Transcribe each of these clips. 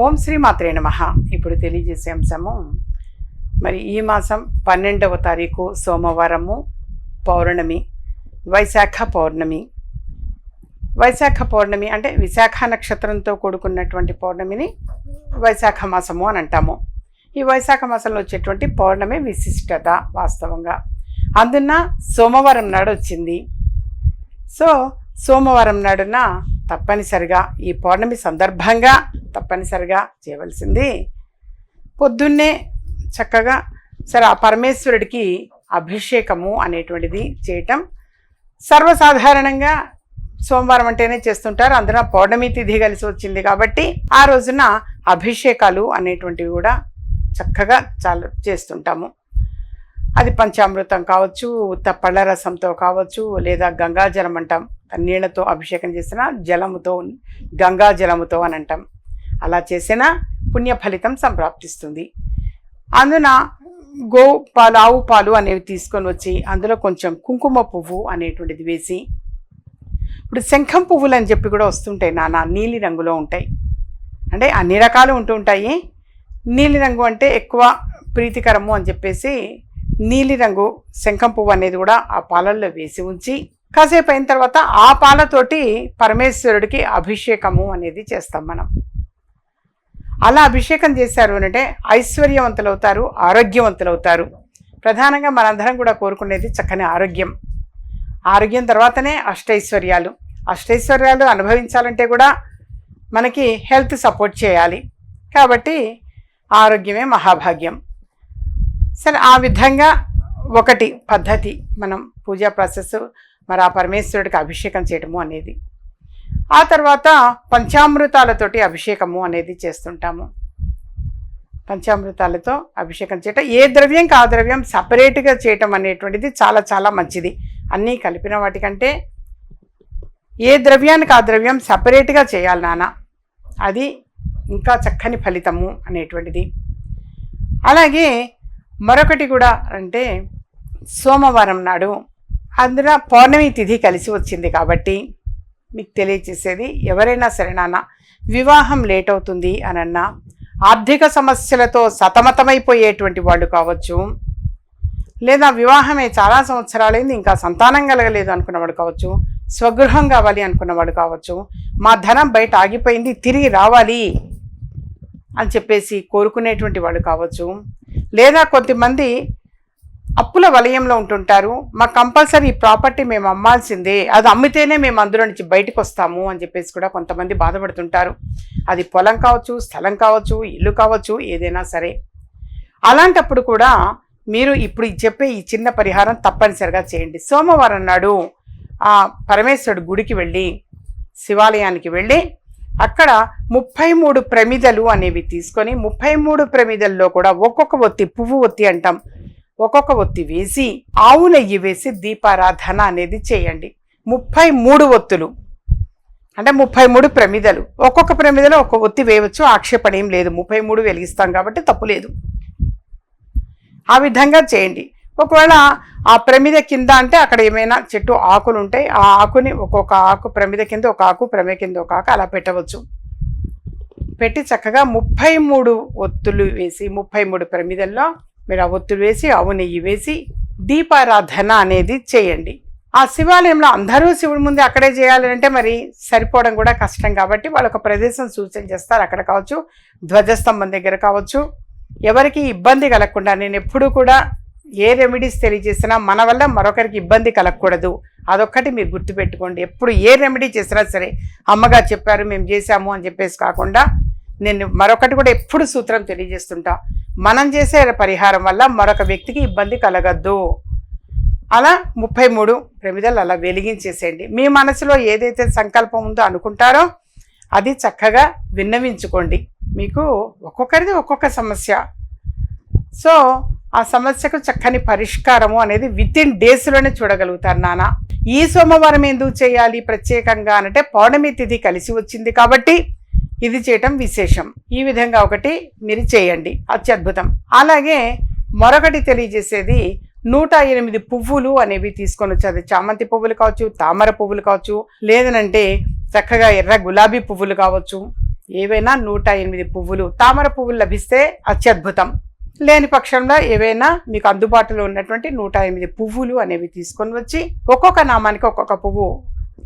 ఓం శ్రీ మాత్రే నమ. ఇప్పుడు తెలియజేసే అంశము మరి ఈ మాసం పన్నెండవ తారీఖు సోమవారము పౌర్ణమి వైశాఖ పౌర్ణమి. వైశాఖ పౌర్ణమి అంటే విశాఖ నక్షత్రంతో కూడుకున్నటువంటి పౌర్ణమిని వైశాఖ మాసము అని అంటాము. ఈ వైశాఖ మాసంలో వచ్చేటువంటి పౌర్ణమి విశిష్టత వాస్తవంగా. అందున సోమవారం నాడు వచ్చింది. సో సోమవారం నాడున తప్పనిసరిగా ఈ పౌర్ణమి సందర్భంగా తప్పనిసరిగా చేయవలసింది. పొద్దున్నే చక్కగా సరే ఆ పరమేశ్వరుడికి అభిషేకము అనేటువంటిది చేయటం. సర్వసాధారణంగా సోమవారం అంటేనే చేస్తుంటారు. అందున పౌర్ణమి తిథి కలిసి వచ్చింది కాబట్టి ఆ రోజున అభిషేకాలు అనేటువంటివి కూడా చక్కగా చాలా చేస్తుంటాము. అది పంచామృతం కావచ్చు ఉత్త పళ్ళ రసంతో కావచ్చు లేదా గంగాజలం అంటాం. నీళ్ళతో అభిషేకం చేసిన జలముతో గంగా జలముతో అని అంటాం. అలా చేసిన? పుణ్య ఫలితం సంప్రాప్తిస్తుంది. అందున గో పాలు ఆవు పాలు అనేవి తీసుకొని వచ్చి అందులో కొంచెం కుంకుమ పువ్వు అనేటువంటిది వేసి ఇప్పుడు శంఖం పువ్వులు అని చెప్పి కూడా వస్తుంటాయి నానా నీలి రంగులో ఉంటాయి. అంటే అన్ని రకాలు ఉంటూ ఉంటాయి. నీలి రంగు అంటే ఎక్కువ ప్రీతికరము అని చెప్పేసి నీలిరంగు శంఖం పువ్వు అనేది కూడా ఆ పాలల్లో వేసి ఉంచి కాసేపు అయిన తర్వాత ఆ పాలతోటి పరమేశ్వరుడికి అభిషేకము అనేది చేస్తాం మనం. అలా అభిషేకం చేశారు అంటే ఐశ్వర్యవంతులవుతారు అవుతారు ఆరోగ్యవంతులు అవుతారు ప్రధానంగా మనందరం కూడా కోరుకునేది చక్కని ఆరోగ్యం. ఆరోగ్యం తర్వాతనే అష్టైశ్వర్యాలు. అష్టైశ్వర్యాలు అనుభవించాలంటే కూడా మనకి హెల్త్ సపోర్ట్ చేయాలి. కాబట్టి ఆరోగ్యమే మహాభాగ్యం. సరే ఆ విధంగా ఒకటి పద్ధతి మనం పూజా ప్రాసెస్ మరి ఆ పరమేశ్వరుడికి అభిషేకం చేయటము అనేది. ఆ తర్వాత పంచామృతాలతోటి అభిషేకము అనేది చేస్తుంటాము. పంచామృతాలతో అభిషేకం చేయటం ఏ ద్రవ్యం కా ద్రవ్యం సపరేట్గా చేయటం అనేటువంటిది చాలా చాలా మంచిది. అన్నీ కలిపిన వాటికంటే ఏ ద్రవ్యానికి ఆ ద్రవ్యం సపరేట్గా చేయాలి నాన్న అది ఇంకా చక్కని ఫలితము అనేటువంటిది. అలాగే మరొకటి కూడా అంటే సోమవారం నాడు అందులో పౌర్ణమి తిథి కలిసి వచ్చింది కాబట్టి మీకు తెలియచేసేది ఎవరైనా సరే నాన్న వివాహం లేట్ అవుతుంది అనన్నా ఆర్థిక సమస్యలతో సతమతమైపోయేటువంటి వాళ్ళు కావచ్చు లేదా వివాహమే చాలా సంవత్సరాలైంది ఇంకా సంతానం కలగలేదు అనుకున్నవాడు కావచ్చు స్వగృహం కావాలి అనుకున్నవాడు కావచ్చు మా ధనం బయట ఆగిపోయింది తిరిగి రావాలి అని చెప్పేసి కోరుకునేటువంటి వాళ్ళు కావచ్చు లేదా కొంతమంది అప్పుల వలయంలో ఉంటుంటారు. మా కంపల్సరీ ఈ ప్రాపర్టీ మేము అమ్మాల్సిందే. అది అమ్మితేనే మేము అందులో నుంచి బయటకు వస్తాము అని చెప్పేసి కూడా కొంతమంది బాధపడుతుంటారు. అది పొలం కావచ్చు స్థలం కావచ్చు ఇల్లు కావచ్చు ఏదైనా సరే. అలాంటప్పుడు కూడా మీరు ఇప్పుడు చెప్పే ఈ చిన్న పరిహారం తప్పనిసరిగా చేయండి. సోమవారం నాడు ఆ పరమేశ్వరుడు గుడికి వెళ్ళి శివాలయానికి వెళ్ళి అక్కడ ముప్పై మూడు ప్రమిదలు అనేవి తీసుకొని ముప్పై మూడు ప్రమిదల్లో కూడా ఒక్కొక్క ఒత్తి పువ్వు ఒత్తి అంటాం. ఒక్కొక్క ఒత్తి వేసి ఆవు నెయ్యి వేసి దీపారాధన అనేది చేయండి. ముప్పై మూడు ఒత్తులు. అంటే ముప్పై మూడు ప్రమిదలు. ఒక్కొక్క ప్రమిదలో ఒక్కొక్క ఒత్తి వేయవచ్చు ఆక్షేపణ ఏం లేదు. ముప్పై మూడు వెలిగిస్తాం కాబట్టి తప్పు లేదు. ఆ విధంగా చేయండి. ఒకవేళ ఆ ప్రమిద కింద అంటే అక్కడ ఏమైనా చెట్టు ఆకులు ఉంటాయి ఆ ఆకుని ఒక్కొక్క ఆకు ప్రమిద కింద ఒక ఆకు ప్రమిద కింద ఒక ఆకు అలా పెట్టవచ్చు. పెట్టి చక్కగా ముప్పై మూడు ఒత్తులు వేసి ముప్పై మూడు ప్రమిదల్లో మీరు ఆ ఒత్తులు వేసి ఆవు నెయ్యి వేసి దీపారాధన అనేది చేయండి. ఆ శివాలయంలో అందరూ శివుడి ముందు అక్కడే చేయాలి అంటే మరి సరిపోవడం కూడా కష్టం కాబట్టి వాళ్ళు ఒక ప్రదేశం సూచన చేస్తారు. అక్కడ కావచ్చు ధ్వజస్తంభం దగ్గర కావచ్చు. ఎవరికి ఇబ్బంది కలగకుండా నేను ఎప్పుడూ కూడా ఏ రెమెడీస్ తెలియజేసినా మన వల్ల మరొకరికి ఇబ్బంది కలగకూడదు. అదొక్కటి మీరు గుర్తుపెట్టుకోండి. ఎప్పుడు ఏ రెమెడీ చేసినా సరే అమ్మగారు చెప్పారు మేము చేశాము అని చెప్పేసి కాకుండా నేను మరొకటి కూడా ఎప్పుడు సూత్రం తెలియజేస్తుంటా. మనం చేసే పరిహారం వల్ల మరొక వ్యక్తికి ఇబ్బంది కలగద్దు. అలా ముప్పై మూడు ప్రమిదలు అలా వెలిగించేసేయండి. మీ మనసులో ఏదైతే సంకల్పం ఉందో అనుకుంటారో అది చక్కగా విన్నవించుకోండి. మీకు ఒక్కొక్కరిది ఒక్కొక్క సమస్య. సో ఆ సమస్యకు చక్కని పరిష్కారము అనేది విత్ ఇన్ డేస్లోనే చూడగలుగుతారు నాన్న. ఈ సోమవారం ఎందుకు చేయాలి ప్రత్యేకంగా అంటే పౌర్ణమి తిథి కలిసి వచ్చింది కాబట్టి ఇది చేయటం విశేషం. ఈ విధంగా ఒకటి మీరు చేయండి. అత్యద్భుతం. అలాగే మరొకటి తెలియజేసేది నూట ఎనిమిది పువ్వులు అనేవి తీసుకొని వచ్చేది చామంతి పువ్వులు కావచ్చు తామర పువ్వులు కావచ్చు లేదనంటే చక్కగా ఎర్ర గులాబీ పువ్వులు కావచ్చు. ఏవైనా నూట ఎనిమిది పువ్వులు. తామర పువ్వులు లభిస్తే అత్యద్భుతం. లేని పక్షంలో ఏవైనా మీకు అందుబాటులో ఉన్నటువంటి నూట ఎనిమిది పువ్వులు అనేవి తీసుకొని వచ్చి ఒక్కొక్క నామానికి ఒక్కొక్క పువ్వు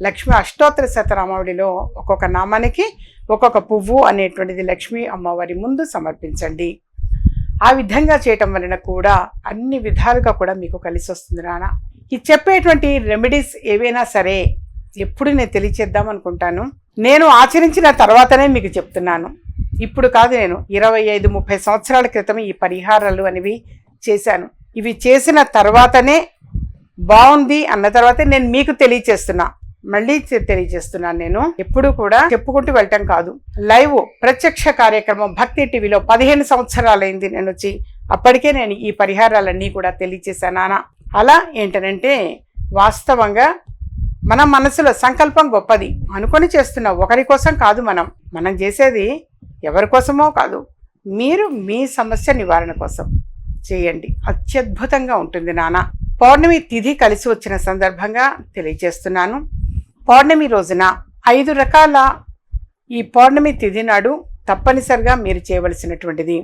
లక్ష్మి అష్టోత్తర శతనామావళిలో ఒక్కొక్క నామానికి ఒక్కొక్క పువ్వు అనేటువంటిది లక్ష్మీ అమ్మవారి ముందు సమర్పించండి. ఆ విధంగా చేయటం వలన కూడా అన్ని విధాలుగా కూడా మీకు కలిసి వస్తుంది నాన్న. ఈ చెప్పేటువంటి రెమెడీస్ ఏవైనా సరే ఎప్పుడు నేను తెలియచేద్దాం అనుకుంటాను. నేను ఆచరించిన తర్వాతనే మీకు చెప్తున్నాను. ఇప్పుడు కాదు నేను ఇరవై ఐదు ముప్పై సంవత్సరాల క్రితం ఈ పరిహారాలు అనేవి చేశాను. ఇవి చేసిన తర్వాతనే బాగుంది అన్న తర్వాతే నేను మీకు తెలియచేస్తున్నా. మళ్ళీ తెలియజేస్తున్నాను నేను. ఎప్పుడు కూడా చెప్పుకుంటూ వెళ్ళటం కాదు. లైవ్ ప్రత్యక్ష కార్యక్రమం భక్తి టీవీలో పదిహేను సంవత్సరాలైంది నేను వచ్చి అప్పటికే నేను ఈ పరిహారాలన్నీ కూడా తెలియచేశానా అలా ఏంటనంటే వాస్తవంగా మన మనసులో సంకల్పం గొప్పది. అనుకొని చేస్తున్న ఒకరి కోసం కాదు మనం. మనం చేసేది ఎవరి కోసమో కాదు. మీరు మీ సమస్య నివారణ కోసం చేయండి. అత్యద్భుతంగా ఉంటుంది నాన్న పౌర్ణమి తిథి కలిసి వచ్చిన సందర్భంగా తెలియజేస్తున్నాను. పౌర్ణమి రోజున ఐదు రకాల ఈ పౌర్ణమి తిథి నాడు తప్పనిసరిగా మీరు చేయవలసినటువంటిది.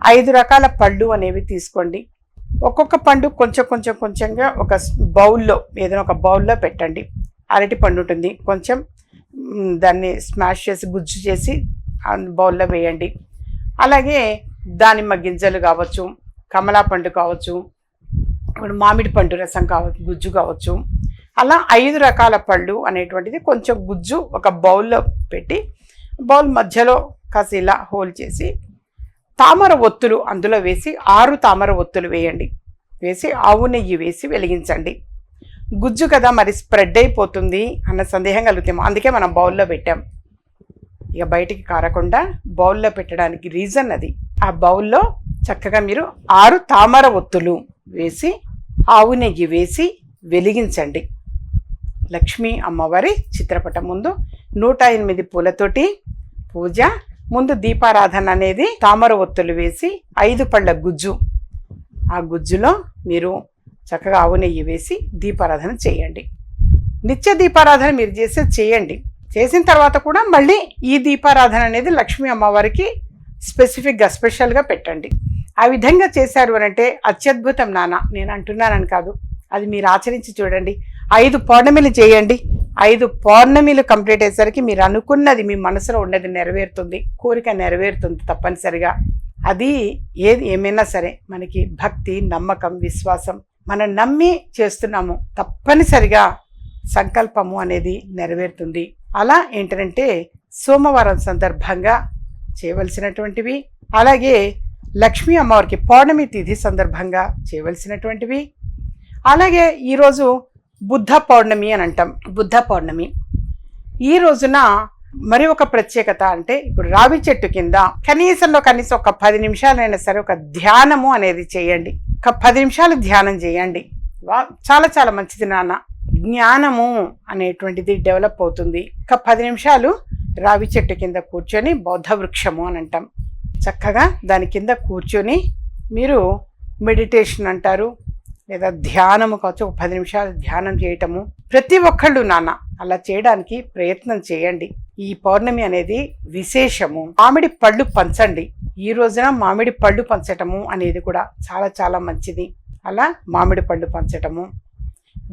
ఐదు రకాల పళ్ళు అనేవి తీసుకోండి. ఒక్కొక్క పండు కొంచెం కొంచెం కొంచెంగా ఒక బౌల్లో ఏదైనా ఒక బౌల్లో పెట్టండి. అరటి పండు ఉంటుంది. కొంచెం దాన్ని స్మాష్ చేసి గుజ్జు చేసి బౌల్లో వేయండి. అలాగే దానిమ్మ గింజలు కావచ్చు కమలా పండు కావచ్చు ఇప్పుడు మామిడి పండు రసం కావచ్చు గుజ్జు కావచ్చు అలా ఐదు రకాల పళ్ళు అనేటువంటిది కొంచెం గుజ్జు ఒక బౌల్లో పెట్టి బౌల్ మధ్యలో కాసి ఇలా హోల్ చేసి తామర ఒత్తులు అందులో వేసి ఆరు తామర ఒత్తులు వేయండి. వేసి ఆవు నెయ్యి వేసి వెలిగించండి. గుజ్జు కదా మరి స్ప్రెడ్ అయిపోతుంది అన్న సందేహం కలుగుతాము అందుకే మనం బౌల్లో పెట్టాం. ఇక బయటికి కారకుండా బౌల్లో పెట్టడానికి రీజన్ అది. ఆ బౌల్లో చక్కగా మీరు ఆరు తామర ఒత్తులు వేసి ఆవు నెయ్యి వేసి వెలిగించండి. లక్ష్మీ అమ్మవారి చిత్రపటం ముందు నూట ఎనిమిది పూలతోటి పూజ. ముందు దీపారాధన అనేది తామర ఒత్తులు వేసి ఐదు పళ్ళ గుజ్జు. ఆ గుజ్జులో మీరు చక్కగా ఆవు నెయ్యి వేసి దీపారాధన చేయండి. నిత్య దీపారాధన మీరు చేసే చేయండి. చేసిన తర్వాత కూడా మళ్ళీ ఈ దీపారాధన అనేది లక్ష్మీ అమ్మవారికి స్పెసిఫిక్గా స్పెషల్గా పెట్టండి. ఆ విధంగా చేశారు అని అంటే అత్యద్భుతం నాన్న నేను అంటున్నానని కాదు. అది మీరు ఆచరించి చూడండి. ఐదు పౌర్ణమిలు చేయండి. ఐదు పౌర్ణమిలు కంప్లీట్ అయ్యేసరికి మీరు అనుకున్నది మీ మనసులో ఉన్నది నెరవేరుతుంది. కోరిక నెరవేరుతుంది తప్పనిసరిగా. అది ఏది ఏమైనా సరే మనకి భక్తి నమ్మకం విశ్వాసం మనం నమ్మి చేస్తున్నాము. తప్పనిసరిగా సంకల్పము అనేది నెరవేరుతుంది. అలా ఏంటంటే సోమవారం సందర్భంగా చేయవలసినటువంటివి అలాగే లక్ష్మీ అమ్మవారికి పౌర్ణమి తిథి సందర్భంగా చేయవలసినటువంటివి అలాగే ఈరోజు బుద్ధ పౌర్ణమి అని అంటాం. బుద్ధ పౌర్ణమి. ఈ రోజున మరి ఒక ప్రత్యేకత అంటే ఇప్పుడు రావి చెట్టు కింద కనీసంలో కనీసం ఒక పది నిమిషాలైనా సరే ఒక ధ్యానము అనేది చేయండి. ఒక పది నిమిషాలు ధ్యానం చేయండి. వా- చాలా చాలా మంచిది నాన్న. జ్ఞానము అనేటువంటిది డెవలప్ అవుతుంది. ఒక పది నిమిషాలు రావి చెట్టు కింద కూర్చొని బౌద్ధ వృక్షము అని అంటాం. చక్కగా దాని కింద కూర్చొని మీరు మెడిటేషన్ అంటారు లేదా ధ్యానము కావచ్చు ఒక పది నిమిషాలు ధ్యానం చేయటము. ప్రతి ఒక్కళ్ళు నాన్న అలా చేయడానికి ప్రయత్నం చేయండి. ఈ పౌర్ణమి అనేది విశేషము. మామిడి పళ్ళు పంచండి. ఈ రోజున మామిడి పళ్ళు పంచటము అనేది కూడా చాలా చాలా మంచిది. అలా మామిడి పళ్ళు పంచటము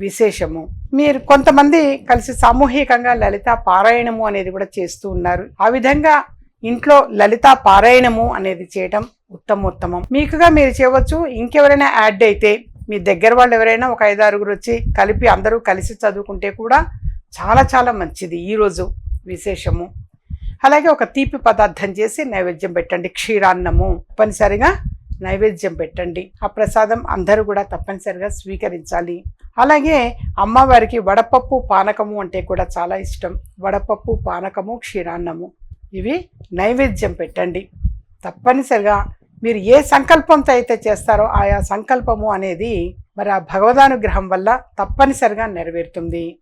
విశేషము. మీరు కొంతమంది కలిసి సామూహికంగా లలిత పారాయణము అనేది కూడా చేస్తూ ఉన్నారు. ఆ విధంగా ఇంట్లో లలిత పారాయణము అనేది చేయటం ఉత్తమోత్తమం. మీకుగా మీరు చేయవచ్చు. ఇంకెవరైనా యాడ్ అయితే మీ దగ్గర వాళ్ళు ఎవరైనా ఒక ఐదారుగురు వచ్చి కలిపి అందరూ కలిసి చదువుకుంటే కూడా చాలా చాలా మంచిది ఈరోజు విశేషము. అలాగే ఒక తీపి పదార్థం చేసి నైవేద్యం పెట్టండి. క్షీరాన్నము తప్పనిసరిగా నైవేద్యం పెట్టండి. ఆ ప్రసాదం అందరూ కూడా తప్పనిసరిగా స్వీకరించాలి. అలాగే అమ్మవారికి వడపప్పు పానకము అంటే కూడా చాలా ఇష్టం. వడపప్పు పానకము క్షీరాన్నము ఇవి నైవేద్యం పెట్టండి. తప్పనిసరిగా మీరు ఏ సంకల్పంతో అయితే చేస్తారో ఆయా సంకల్పము అనేది మరి ఆ భగవదానుగ్రహం వల్ల తప్పనిసరిగా నెరవేరుతుంది.